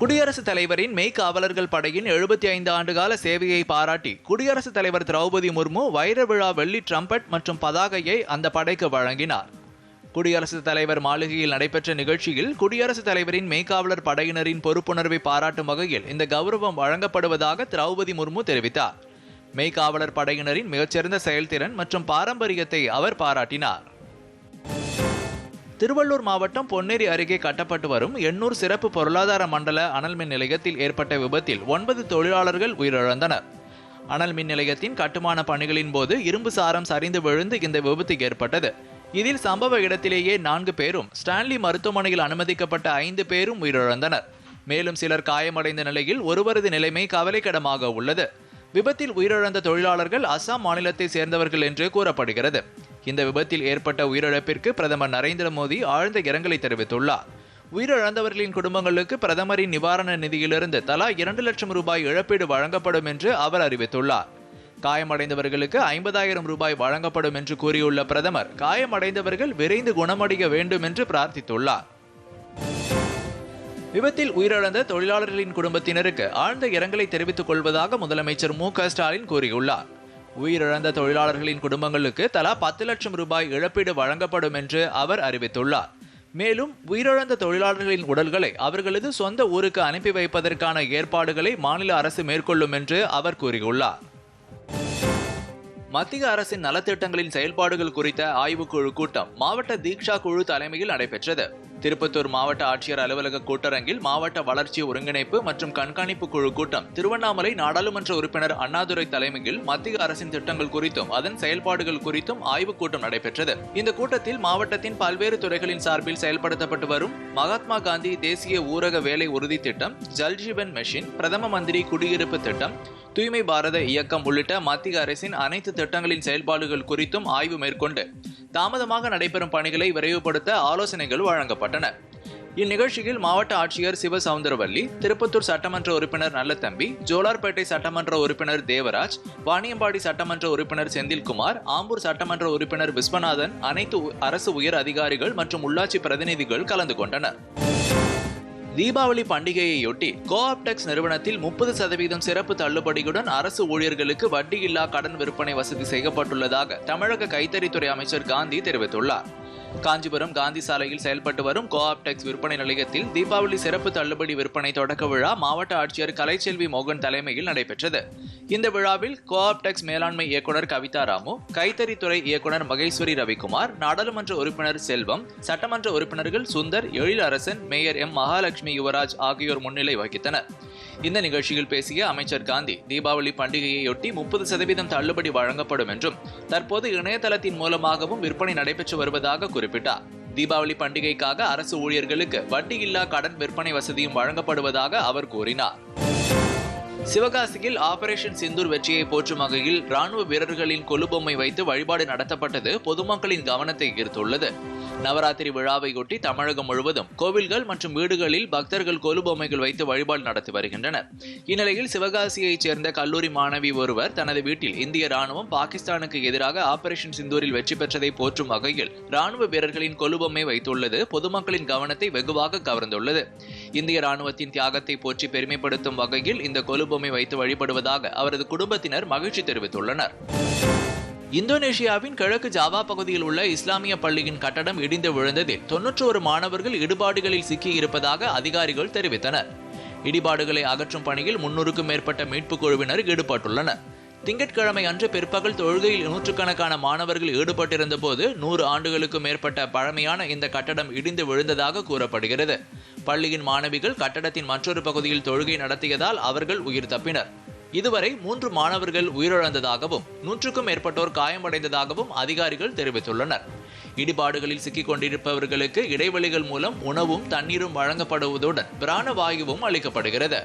குடியரசுத் தலைவரின் மெய்காவலர்கள் படையின் எழுபத்தி ஐந்து ஆண்டுகால சேவையை பாராட்டி குடியரசுத் தலைவர் திரௌபதி முர்மு வைர விழா வெள்ளி ட்ரம்பட் மற்றும் பதாகையை அந்த படைக்கு வழங்கினார். குடியரசுத் தலைவர் மாளிகையில் நடைபெற்ற நிகழ்ச்சியில் குடியரசுத் தலைவரின் மெய்காவலர் படையினரின் பொறுப்புணர்வை பாராட்டும் வகையில் இந்த கௌரவம் வழங்கப்படுவதாக திரௌபதி முர்மு தெரிவித்தார். மெய்காவலர் படையினரின் மிகச்சிறந்த செயல்திறன் மற்றும் பாரம்பரியத்தை அவர் பாராட்டினார். திருவள்ளூர் மாவட்டம் பொன்னேரி அருகே கட்டப்பட்டு வரும் எண்ணூர் சிறப்பு பொருளாதார மண்டல அனல் மின் நிலையத்தில் ஏற்பட்ட விபத்தில் ஒன்பது தொழிலாளர்கள் உயிரிழந்தனர். அனல் மின் நிலையத்தின் கட்டுமான பணிகளின் போது இரும்பு சாரம் சரிந்து விழுந்து இந்த விபத்து ஏற்பட்டது. இதில் சம்பவ இடத்திலேயே நான்கு பேரும் ஸ்டான்லி மருத்துவமனையில் அனுமதிக்கப்பட்ட ஐந்து பேரும் உயிரிழந்தனர். மேலும் சிலர் காயமடைந்த நிலையில் ஒருவரது நிலைமை கவலைக்கிடமாக உள்ளது. விபத்தில் உயிரிழந்த தொழிலாளர்கள் அசாம் மாநிலத்தை சேர்ந்தவர்கள் என்று கூறப்படுகிறது. இந்த விபத்தில் ஏற்பட்ட உயிரிழப்பிற்கு பிரதமர் நரேந்திர மோடி ஆழ்ந்த இரங்கலை தெரிவித்துள்ளார். உயிரிழந்தவர்களின் குடும்பங்களுக்கு பிரதமரின் நிவாரண நிதியிலிருந்து தலா இரண்டு லட்சம் ரூபாய் இழப்பீடு வழங்கப்படும் என்று அவர் அறிவித்துள்ளார். காயமடைந்தவர்களுக்கு ஐம்பதாயிரம் ரூபாய் வழங்கப்படும் என்று கூறியுள்ள பிரதமர் காயமடைந்தவர்கள் விரைந்து குணமடைய வேண்டும் என்று பிரார்த்தித்துள்ளார். விபத்தில் உயிரிழந்த தொழிலாளர்களின் குடும்பத்தினருக்கு ஆழ்ந்த இரங்கலை தெரிவித்துக் கொள்வதாக முதலமைச்சர் மு க ஸ்டாலின் கூறியுள்ளார். உயிரிழந்த தொழிலாளர்களின் குடும்பங்களுக்கு தலா பத்து லட்சம் ரூபாய் இழப்பீடு வழங்கப்படும் என்று அவர் அறிவித்துள்ளார். மேலும் உயிரிழந்த தொழிலாளர்களின் உடல்களை அவர்களது சொந்த ஊருக்கு அனுப்பி வைப்பதற்கான ஏற்பாடுகளை மாநில அரசு மேற்கொள்ளும் என்று அவர் கூறியுள்ளார். மத்திய அரசின் நலத்திட்டங்களின் செயல்பாடுகள் குறித்த ஆய்வுக்குழு கூட்டம் மாவட்ட தீக்ஷா குழு தலைமையில் நடைபெற்றது. திருப்பத்தூர் மாவட்ட ஆட்சியர் அலுவலக கூட்டரங்கில் மாவட்ட வளர்ச்சி ஒருங்கிணைப்பு மற்றும் கண்காணிப்பு குழு கூட்டம். திருவண்ணாமலை நாடாளுமன்ற உறுப்பினர் அண்ணாதுரை தலைமையில் மத்திய அரசின் திட்டங்கள் குறித்தும் அதன் செயல்பாடுகள் குறித்தும் ஆய்வுக் கூட்டம் நடைபெற்றது. இந்த கூட்டத்தில் மாவட்டத்தின் பல்வேறு துறைகளின் சார்பில் செயல்படுத்தப்பட்டு வரும் மகாத்மா காந்தி தேசிய ஊரக வேலை உறுதி திட்டம் ஜல்ஜீவன் மெஷின் பிரதம மந்திரி குடியிருப்பு திட்டம் தூய்மை பாரத இயக்கம் உள்ளிட்ட மத்திய அரசின் அனைத்து திட்டங்களின் செயல்பாடுகள் குறித்தும் ஆய்வு மேற்கொண்டு தாமதமாக நடைபெறும் பணிகளை விரைவுபடுத்த ஆலோசனைகள் வழங்கப்பட்டன. இந்நிகழ்ச்சியில் மாவட்ட ஆட்சியர் சிவ சவுந்தரவல்லி திருப்பத்தூர் சட்டமன்ற உறுப்பினர் நல்லத்தம்பி ஜோலார்பேட்டை சட்டமன்ற உறுப்பினர் தேவராஜ் வாணியம்பாடி சட்டமன்ற உறுப்பினர் செந்தில்குமார் ஆம்பூர் சட்டமன்ற உறுப்பினர் விஸ்வநாதன் அனைத்து அரசு உயர் அதிகாரிகள் மற்றும் உள்ளாட்சி பிரதிநிதிகள் கலந்து கொண்டனர். தீபாவளி பண்டிகையையொட்டி கோஆப்டெக்ஸ் நிறுவனத்தில் முப்பது சதவீதம் சிறப்பு தள்ளுபடியுடன் அரசு ஊழியர்களுக்கு வட்டியில்லா கடன் விற்பனை வசதி செய்யப்பட்டுள்ளதாக தமிழக கைத்தறித்துறை அமைச்சர் காந்தி தெரிவித்துள்ளார். காஞ்சிபுரம் காந்தி சாலையில் செயல்பட்டு வரும் கோஆப்டெக்ஸ் விற்பனை நிலையத்தில் தீபாவளி சிறப்பு தள்ளுபடி விற்பனை தொடக்க விழா மாவட்ட ஆட்சியர் கலைச்செல்வி மோகன் தலைமையில் நடைபெற்றது. இந்த விழாவில் கோஆப்டெக்ஸ் மேலாண்மை இயக்குனர் கவிதா ராமு கைத்தறித்துறை இயக்குனர் மகேஸ்வரி ரவிக்குமார் நாடாளுமன்ற உறுப்பினர் செல்வம் சட்டமன்ற உறுப்பினர்கள் சுந்தர் எழிலரசன் மேயர் எம் மகாலட்சுமி யுவராஜ் ஆகியோர் முன்னிலை வகித்தனர். இந்த நிகழ்ச்சியில் பேசிய அமைச்சர் காந்தி தீபாவளி பண்டிகையையொட்டி முப்பது சதவீதம் தள்ளுபடி வழங்கப்படும் என்றும் தற்போது இணையதளத்தின் மூலமாகவும் விற்பனை நடைபெற்று வருவதாக குறிப்பிட்டார். தீபாவளி பண்டிகைக்காக அரசு ஊழியர்களுக்கு வட்டியில்லா கடன் விற்பனை வசதியும் வழங்கப்படுவதாக அவர் கூறினார். சிவகாசியில் ஆபரேஷன் சிந்தூர் வெற்றியை போற்றும் வகையில் ராணுவ வீரர்களின் கொலுபொம்மை வைத்து வழிபாடு நடத்தப்பட்டது பொதுமக்களின் கவனத்தை ஈர்த்துள்ளது. நவராத்திரி விழாவையொட்டி தமிழகம் முழுவதும் கோவில்கள் மற்றும் வீடுகளில் பக்தர்கள் கொலுபொம்மைகள் வைத்து வழிபாடு நடத்தி வருகின்றனர். இந்நிலையில் சிவகாசியைச் சேர்ந்த கல்லூரி மாணவி ஒருவர் தனது வீட்டில் இந்திய ராணுவம் பாகிஸ்தானுக்கு எதிராக ஆபரேஷன் சிந்தூரில் வெற்றி பெற்றதை போற்றும் வகையில் ராணுவ வீரர்களின் கொலுபொம்மை வைத்துள்ளது. பொதுமக்களின் கவனத்தை வெகுவாக கவர்ந்துள்ளது. இந்திய ராணுவத்தின் தியாகத்தை போற்றி பெருமைப்படுத்தும் வகையில் இந்த கொலுபொம்மை வைத்து வழிபடுவதாக அவரது குடும்பத்தினர் மகிழ்ச்சி தெரிவித்துள்ளனர். இந்தோனேஷியாவின் கிழக்கு ஜாவா பகுதியில் உள்ள இஸ்லாமிய பள்ளியின் கட்டடம் இடிந்து விழுந்ததில் தொன்னூற்றோரு மாணவர்கள் இடுபாடுகளில் சிக்கியிருப்பதாக அதிகாரிகள் தெரிவித்தனர். இடிபாடுகளை அகற்றும் பணியில் முன்னூறுக்கும் மேற்பட்ட மீட்புக் குழுவினர் ஈடுபட்டுள்ளனர். திங்கட்கிழமை அன்று பிற்பகல் தொழுகையில் நூற்றுக்கணக்கான மாணவர்கள் ஈடுபட்டிருந்த போது நூறு ஆண்டுகளுக்கு மேற்பட்ட பழமையான இந்த கட்டடம் இடிந்து விழுந்ததாக கூறப்படுகிறது. பள்ளியின் மாணவிகள் கட்டடத்தின் மற்றொரு பகுதியில் தொழுகை நடத்தியதால் அவர்கள் உயிர் தப்பினர். இதுவரை மூன்று மாணவர்கள் உயிரிழந்ததாகவும் நூற்றுக்கும் மேற்பட்டோர் காயமடைந்ததாகவும் அதிகாரிகள் தெரிவித்துள்ளனர். இடிபாடுகளில் சிக்கிக் கொண்டிருப்பவர்களுக்கு இடைவெளிகள் மூலம் உணவும் தண்ணீரும் வழங்கப்படுவதுடன் பிராணவாயுவும் அளிக்கப்படுகிறது.